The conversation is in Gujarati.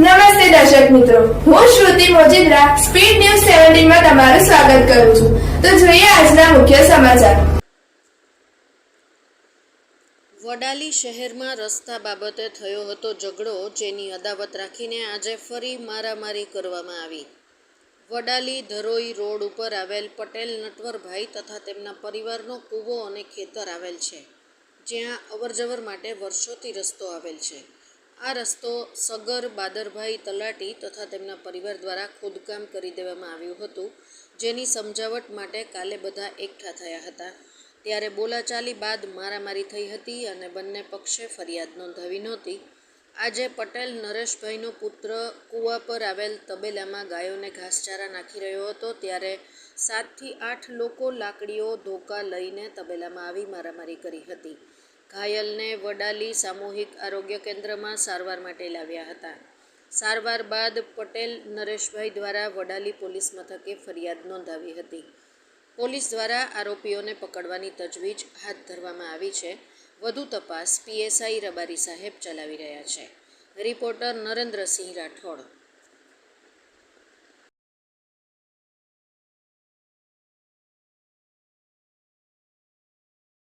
નમસ્તે દર્શક મિત્રો. હું શ્રુતિ મોજીદ્રા, સ્પીડ ન્યૂઝ સેવન્ટીનમાં તમારું સ્વાગત કરું છું. તો જોઈએ આજના મુખ્ય સમાચાર. વડાલી શહેરમાં રસ્તા બાબતે થયો હતો ઝઘડો, જેની અદાવત રાખીને આજે ફરી મારામારી કરવામાં આવી. વડાલી ધરોઈ રોડ ઉપર આવેલ પટેલ નટવરભાઈ તથા તેમના પરિવારનો કૂવો અને ખેતર આવેલ છે, જ્યાં અવરજવર માટે વર્ષોથી રસ્તો આવેલ છે. આ રસ્તો સગર, બાદરભાઈ, તલાટી તથા તેમના પરિવાર દ્વારા ખોદકામ કરી દેવામાં આવ્યું હતું, જેની સમજાવટ માટે કાલે બધા એકઠા થયા હતા. ત્યારે બોલાચાલી બાદ મારામારી થઈ હતી અને બંને પક્ષે ફરિયાદ નોંધાવી નહોતી. આજે પટેલ નરેશભાઈનો પુત્ર કૂવા પર આવેલ તબેલામાં ગાયોને ઘાસચારા નાખી રહ્યો હતો, ત્યારે સાતથી આઠ લોકો લાકડીઓ, ધોકા લઈને તબેલામાં આવી મારામારી કરી હતી. ઘાયલને વડાલી સામૂહિક આરોગ્ય કેન્દ્રમાં સારવાર માટે લાવ્યા હતા. સારવાર બાદ પટેલ નરેશભાઈ દ્વારા વડાલી પોલીસ મથકે ફરિયાદ નોંધાવી હતી. પોલીસ દ્વારા આરોપીઓને પકડવાની તજવીજ હાથ ધરવામાં આવી છે. વધુ તપાસ પીએસઆઈ રબારી સાહેબ ચલાવી રહ્યા છે. રિપોર્ટર નરેન્દ્રસિંહ રાઠોડ.